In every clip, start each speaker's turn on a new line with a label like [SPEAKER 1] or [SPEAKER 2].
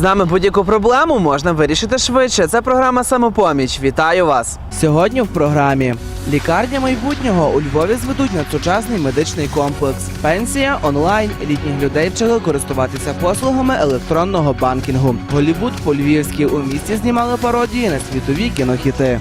[SPEAKER 1] З нами будь-яку проблему можна вирішити швидше. Це програма Самопоміч. Вітаю вас! Сьогодні в програмі лікарня майбутнього у Львові зведуть надсучасний медичний комплекс. Пенсія онлайн. Літніх людей вчили користуватися послугами електронного банкінгу. Голівуд по-львівськи у місті знімали пародії на світові кінохіти.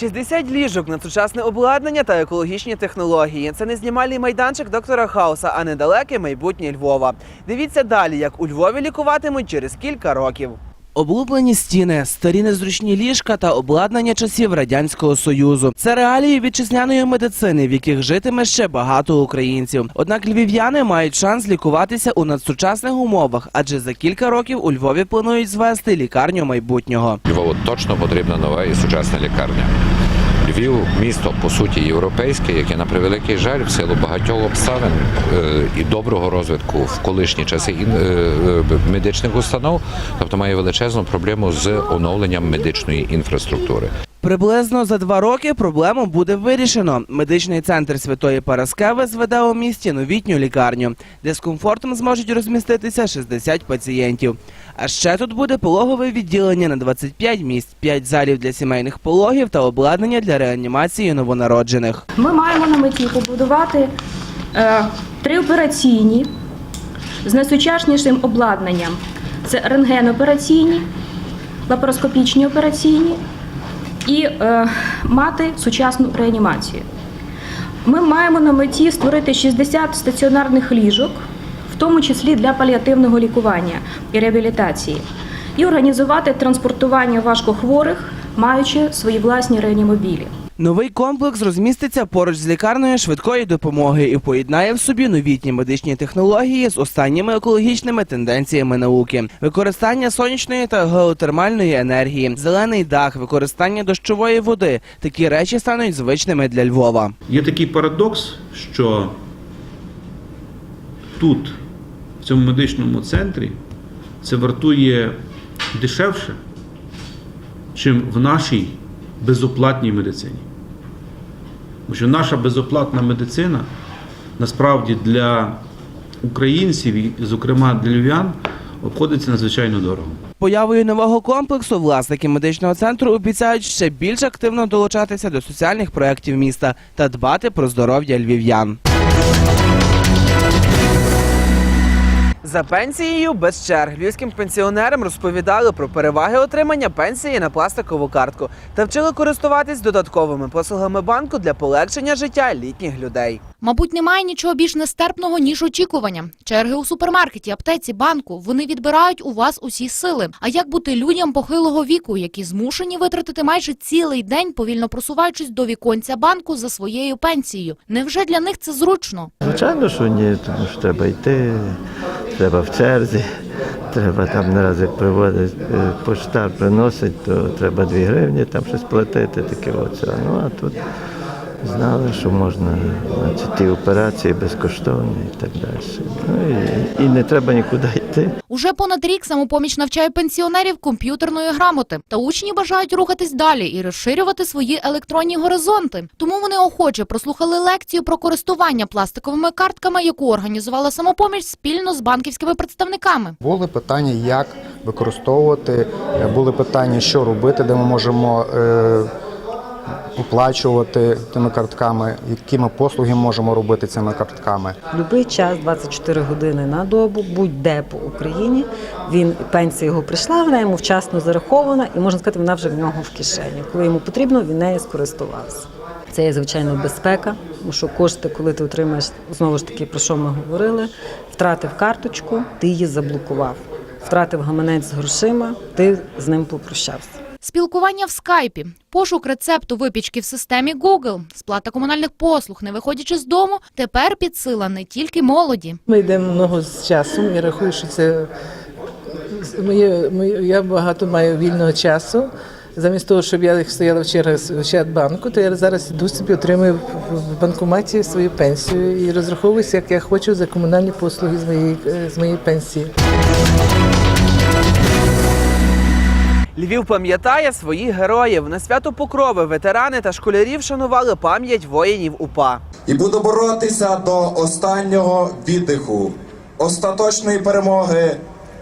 [SPEAKER 1] 60 ліжок на сучасне обладнання та екологічні технології. Це не знімальний майданчик доктора Хауса, а недалеке майбутнє Львова. Дивіться далі, як у Львові лікуватимуть через кілька років. Облуплені стіни, старі незручні ліжка та обладнання часів радянського союзу. Це реалії вітчизняної медицини, в яких житиме ще багато українців. Однак львів'яни мають шанс лікуватися у надсучасних умовах, адже за кілька років у Львові планують звести лікарню майбутнього.
[SPEAKER 2] Львову точно потрібна нова і сучасна лікарня. Львів місто по суті європейське, яке на превеликий жаль в силу багатьох обставин е, і доброго розвитку в колишні часи е, е, медичних установ, тобто має величезну проблему з оновленням медичної інфраструктури.
[SPEAKER 1] Приблизно за два роки проблему буде вирішено. Медичний центр Святої Параскеви зведе у місті новітню лікарню, де з комфортом зможуть розміститися 60 пацієнтів. А ще тут буде пологове відділення на 25 місць, 5 залів для сімейних пологів та обладнання для реанімації новонароджених.
[SPEAKER 3] Ми маємо на меті побудувати е, три операційні з найсучаснішим обладнанням. Це рентгенопераційні, лапароскопічні операційні і е, мати сучасну реанімацію. Ми маємо на меті створити 60 стаціонарних ліжок, в тому числі для паліативного лікування і реабілітації, і організувати транспортування важкохворих, маючи свої власні реанімобілі.
[SPEAKER 1] Новий комплекс розміститься поруч з лікарнею швидкої допомоги і поєднає в собі новітні медичні технології з останніми екологічними тенденціями науки, використання сонячної та геотермальної енергії, зелений дах, використання дощової води. Такі речі стануть звичними для Львова.
[SPEAKER 4] Є такий парадокс, що тут, в цьому медичному центрі, це вартує дешевше, чим в нашій безоплатній медицині. Тому що наша безоплатна медицина насправді для українців, зокрема для львів'ян, обходиться надзвичайно дорого.
[SPEAKER 1] Появою нового комплексу власники медичного центру обіцяють ще більш активно долучатися до соціальних проєктів міста та дбати про здоров'я львів'ян. За пенсією без черг львівським пенсіонерам розповідали про переваги отримання пенсії на пластикову картку та вчили користуватись додатковими послугами банку для полегшення життя літніх людей.
[SPEAKER 5] Мабуть, немає нічого більш нестерпного, ніж очікування. Черги у супермаркеті, аптеці, банку вони відбирають у вас усі сили. А як бути людям похилого віку, які змушені витратити майже цілий день, повільно просуваючись до віконця банку за своєю пенсією? Невже для них це зручно?
[SPEAKER 6] Звичайно, що ні, тому що треба йти, треба в черзі, треба там не раз як приводить е, поштар приносить, то треба 2 гривні там щось платити, таке оце. Ну а тут знали, що можна значить, ті операції безкоштовні і так далі. Ну і, і не треба нікуди йти.
[SPEAKER 5] Уже понад рік самопоміч навчає пенсіонерів комп'ютерної грамоти. Та учні бажають рухатись далі і розширювати свої електронні горизонти. Тому вони охоче прослухали лекцію про користування пластиковими картками, яку організувала самопоміч спільно з банківськими представниками.
[SPEAKER 7] Були питання, як використовувати, були питання, що робити, де ми можемо е, оплачувати тими картками, які ми послуги можемо робити цими картками.
[SPEAKER 8] Любий час, 24 години на добу, будь-де по Україні. Він пенсія його прийшла, вона йому вчасно зарахована, і можна сказати, вона вже в нього в кишені. Коли йому потрібно, він нею скористувався. Це є звичайно безпека, тому що кошти, коли ти отримаєш знову ж таки, про що ми говорили, втратив карточку, ти її заблокував. Втратив гаманець з грошима, ти з ним попрощався.
[SPEAKER 5] Спілкування в скайпі, пошук рецепту випічки в системі Google, сплата комунальних послуг, не виходячи з дому, тепер під сила не тільки молоді.
[SPEAKER 9] Ми йдемо много з часом. Я рахую, що це моє, моє, я багато маю вільного часу. Замість того, щоб я стояла в чергах в Ощадбанку, то я зараз іду собі отримую в банкоматі свою пенсію і розраховуюся, як я хочу за комунальні послуги з моєї, з моєї пенсії.
[SPEAKER 1] Львів пам'ятає своїх героїв. На свято Покрови ветерани та школярі вшанували пам'ять воїнів УПА.
[SPEAKER 10] і буду боротися до останнього віддиху. остаточної перемоги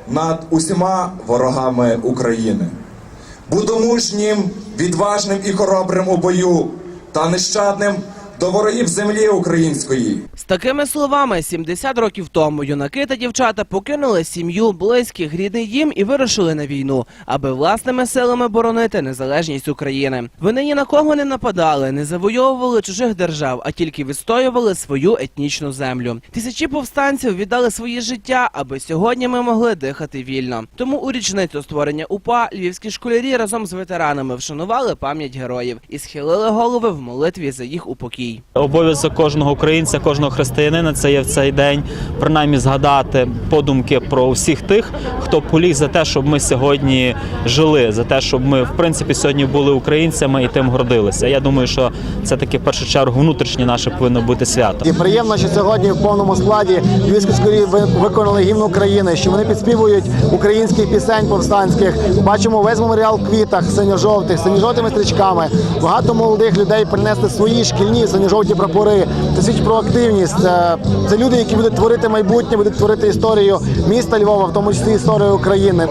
[SPEAKER 10] над усіма ворогами України. Буду мужнім, відважним і хоробрим у бою та нещадним до ворогів землі української.
[SPEAKER 1] З такими словами, 70 років тому юнаки та дівчата покинули сім'ю, близьких, рідний дім і вирушили на війну, аби власними силами боронити незалежність України. Вони ні на кого не нападали, не завойовували чужих держав, а тільки відстоювали свою етнічну землю. Тисячі повстанців віддали свої життя, аби сьогодні ми могли дихати вільно. Тому у річницю створення УПА львівські школярі разом з ветеранами вшанували пам'ять героїв і схилили голови в молитві за їх упокій.
[SPEAKER 11] Обов'язок кожного українця, кожного християнина це є в цей день принаймні згадати подумки про всіх тих, хто поліг за те, щоб ми сьогодні жили, за те, щоб ми в принципі сьогодні були українцями і тим гордилися. Я думаю, що це таки в першу чергу внутрішнє наше повинно бути свято.
[SPEAKER 12] І приємно, що сьогодні в повному складі ви- виконали гімн України, що вони підспівують українських пісень повстанських. Бачимо весь меморіал квітах, синьо-жовтих, синьо-жовтими стрічками. Багато молодих людей принесли свої шкільні синьо-жовті прапори. Це свідчить про активність. Це, це люди, які будуть творити майбутнє, будуть творити історію міста Львова, в тому числі історію України.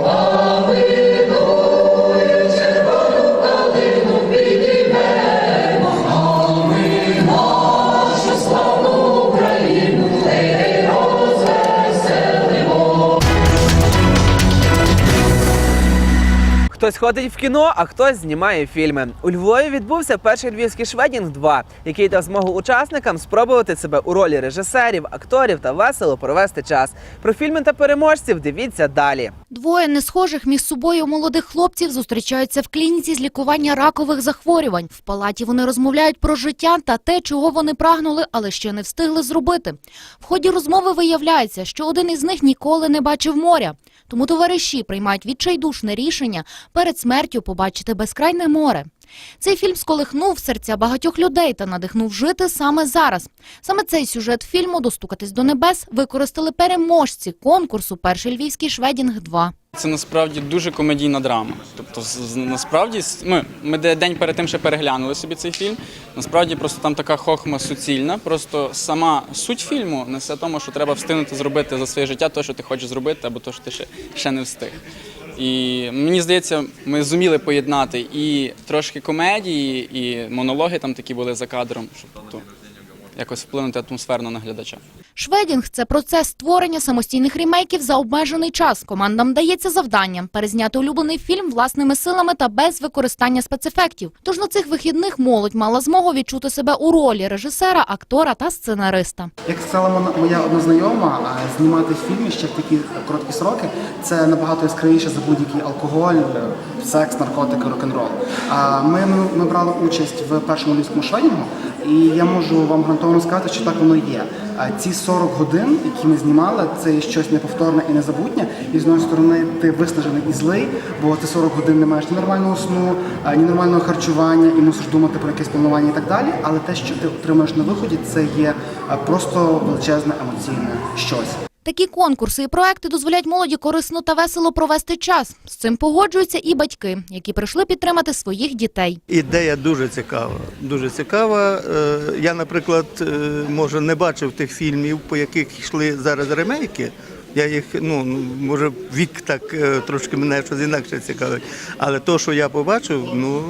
[SPEAKER 1] Хтось ходить в кіно, а хтось знімає фільми. У Львові відбувся перший львівський шведінг 2, який дав змогу учасникам спробувати себе у ролі режисерів, акторів та весело провести час. Про фільми та переможців дивіться далі.
[SPEAKER 5] Двоє не схожих між собою молодих хлопців зустрічаються в клініці з лікування ракових захворювань. В палаті вони розмовляють про життя та те, чого вони прагнули, але ще не встигли зробити. В ході розмови виявляється, що один із них ніколи не бачив моря. Тому товариші приймають відчайдушне рішення перед смертю побачити безкрайне море. Цей фільм сколихнув серця багатьох людей та надихнув жити саме зараз. Саме цей сюжет фільму Достукатись до небес використали переможці конкурсу Перший львівський шведінг 2
[SPEAKER 13] Це насправді дуже комедійна драма. Тобто, насправді, ми, ми де- день перед тим ще переглянули собі цей фільм. Насправді просто там така хохма суцільна. Просто сама суть фільму несе тому, що треба встигнути зробити за своє життя те, що ти хочеш зробити, або те, що ти ще, ще не встиг. І мені здається, ми зуміли поєднати і трошки комедії, і монологи там такі були за кадром, щоб то якось вплинути атмосферно на глядача.
[SPEAKER 5] Шведінг це процес створення самостійних ремейків за обмежений час. Командам дається завдання перезняти улюблений фільм власними силами та без використання спецефектів. Тож на цих вихідних молодь мала змогу відчути себе у ролі режисера, актора та сценариста.
[SPEAKER 14] Як сказала моя- моя одна знайома, а, знімати фільми ще в такі короткі сроки це набагато яскравіше за будь-який алкоголь, е, секс, наркотики, рок-н-рол. Ми, ми, брали участь в першому львівському шведінгу, і я можу вам гарантовано сказати, що так воно є. Ці 40 годин, які ми знімали, це щось неповторне і незабутнє. І з однієї сторони ти виснажений і злий, бо ти 40 годин не маєш ні нормального сну, ні нормального харчування, і мусиш думати про якесь планування і так далі. Але те, що ти отримуєш на виході, це є просто величезне емоційне щось.
[SPEAKER 5] Такі конкурси і проекти дозволяють молоді корисно та весело провести час. З цим погоджуються і батьки, які прийшли підтримати своїх дітей.
[SPEAKER 15] Ідея дуже цікава. Дуже цікава. Е, Я, наприклад, е, може не бачив тих фільмів, по яких йшли зараз ремейки. Я їх, ну може, вік так е, трошки мене щось інакше цікавить. Але то, що я побачив, ну,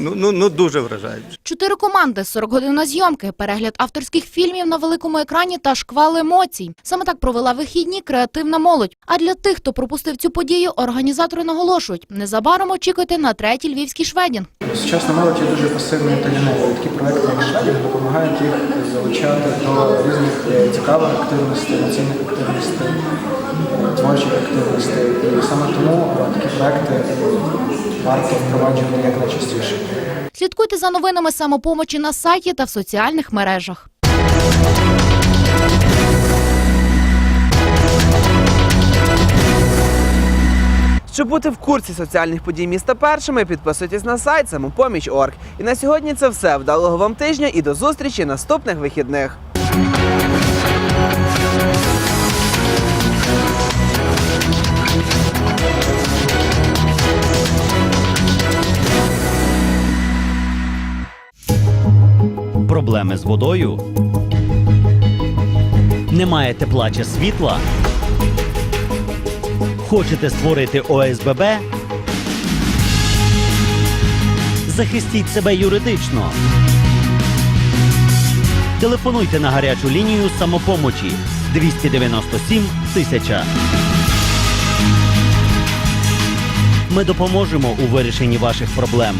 [SPEAKER 15] ну, ну, ну дуже вражаюче.
[SPEAKER 5] Чотири команди, 40 годин на зйомки, перегляд авторських фільмів на великому екрані та шквал емоцій. Саме так провела вихідні креативна молодь. А для тих, хто пропустив цю подію, організатори наголошують: незабаром очікуйте на третій львівський шведінг.
[SPEAKER 14] Сучасна молодь є дуже пасивною та лінивою. Такі проекти, як шведів, допомагають їх залучати до різних е, цікавих активностей, емоційних активностей, творчих активностей. І саме тому е, такі проекти варто впроваджувати якнайчастіше.
[SPEAKER 5] Слідкуйте за новинами самопомочі на сайті та в соціальних мережах.
[SPEAKER 1] Щоб бути в курсі соціальних подій міста першими, підписуйтесь на сайт самопоміч.орг. І на сьогодні це все. Вдалого вам тижня і до зустрічі наступних вихідних.
[SPEAKER 16] Проблеми з водою? Немає тепла чи світла? Хочете створити ОСББ? Захистіть себе юридично. Телефонуйте на гарячу лінію самопомочі 297 1000. Ми допоможемо у вирішенні ваших проблем.